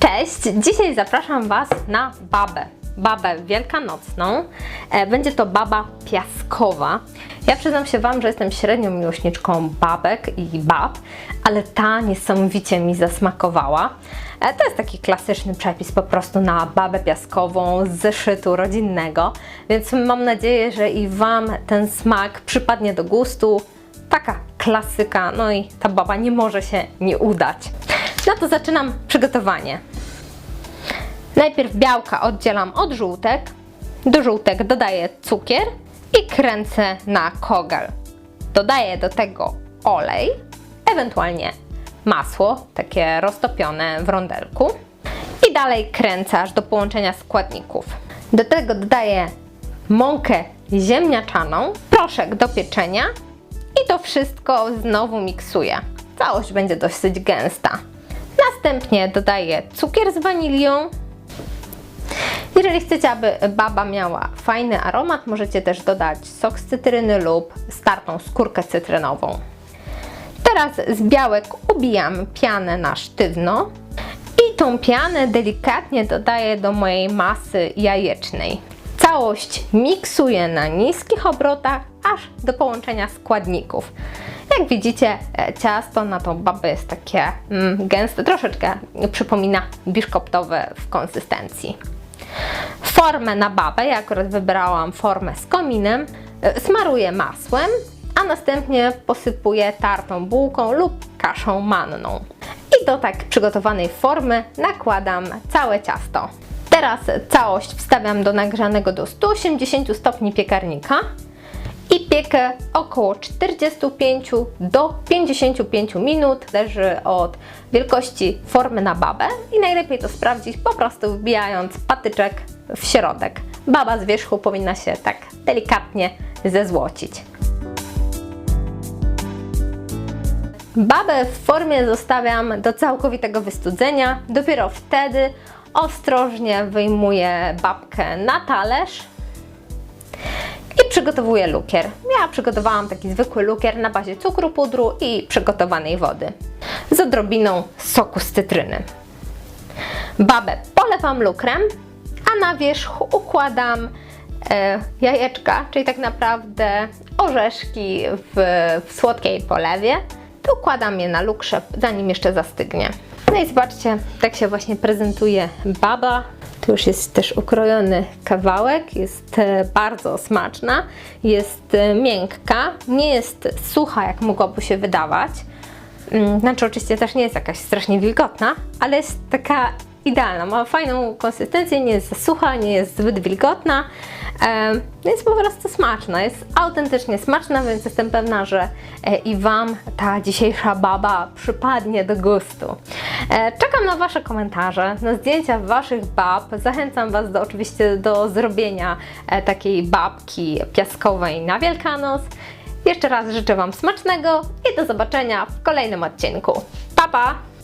Cześć! Dzisiaj zapraszam Was na babę. Babę wielkanocną. E, Będzie to baba piaskowa. Ja przyznam się Wam, że jestem średnią miłośniczką babek i bab, ale ta niesamowicie mi zasmakowała. E, To jest taki klasyczny przepis po prostu na babę piaskową z zeszytu rodzinnego, więc mam nadzieję, że i Wam ten smak przypadnie do gustu. Taka klasyka, no i ta baba nie może się nie udać. No to zaczynam przygotowanie. Najpierw białka oddzielam od żółtek. Do żółtek dodaję cukier i kręcę na kogel. Dodaję do tego olej, ewentualnie masło, takie roztopione w rondelku. I dalej kręcę aż do połączenia składników. Do tego dodaję mąkę ziemniaczaną, proszek do pieczenia i to wszystko znowu miksuję. Całość będzie dosyć gęsta. Następnie dodaję cukier z wanilią. Jeżeli chcecie, aby baba miała fajny aromat, możecie też dodać sok z cytryny lub startą skórkę cytrynową. Teraz z białek ubijam pianę na sztywno i tą pianę delikatnie dodaję do mojej masy jajecznej. Całość miksuję na niskich obrotach, aż do połączenia składników. Jak widzicie, e, ciasto na tą babę jest takie mm, gęste, troszeczkę przypomina biszkoptowe w konsystencji. Formę na babę, ja akurat wybrałam formę z kominem, e, smaruję masłem, a następnie posypuję tartą bułką lub kaszą manną. I do tak przygotowanej formy nakładam całe ciasto. Teraz całość wstawiam do nagrzanego do 180 stopni piekarnika piekę około 45 do 55 minut. Zależy od wielkości formy na babę i najlepiej to sprawdzić po prostu wbijając patyczek w środek. Baba z wierzchu powinna się tak delikatnie zezłocić. Babę w formie zostawiam do całkowitego wystudzenia. Dopiero wtedy ostrożnie wyjmuję babkę na talerz przygotowuję lukier. Ja przygotowałam taki zwykły lukier na bazie cukru, pudru i przygotowanej wody z odrobiną soku z cytryny. Babę polewam lukrem, a na wierzch układam e, jajeczka, czyli tak naprawdę orzeszki w, w słodkiej polewie. To układam je na lukrze, zanim jeszcze zastygnie. No i zobaczcie, tak się właśnie prezentuje baba. Tu już jest też ukrojony kawałek, jest e, bardzo smaczna, jest e, miękka, nie jest sucha, jak mogłoby się wydawać. Mm, Znaczy, oczywiście też nie jest jakaś strasznie wilgotna, ale jest taka idealna. Ma fajną konsystencję, nie jest za sucha, nie jest zbyt wilgotna. Em, Jest po prostu smaczna, jest autentycznie smaczna, więc jestem pewna, że e, i Wam ta dzisiejsza baba przypadnie do gustu. E, Czekam na Wasze komentarze, na zdjęcia Waszych bab. Zachęcam Was do, oczywiście do zrobienia e, takiej babki piaskowej na Wielkanoc. Jeszcze raz życzę Wam smacznego i do zobaczenia w kolejnym odcinku. Pa, pa!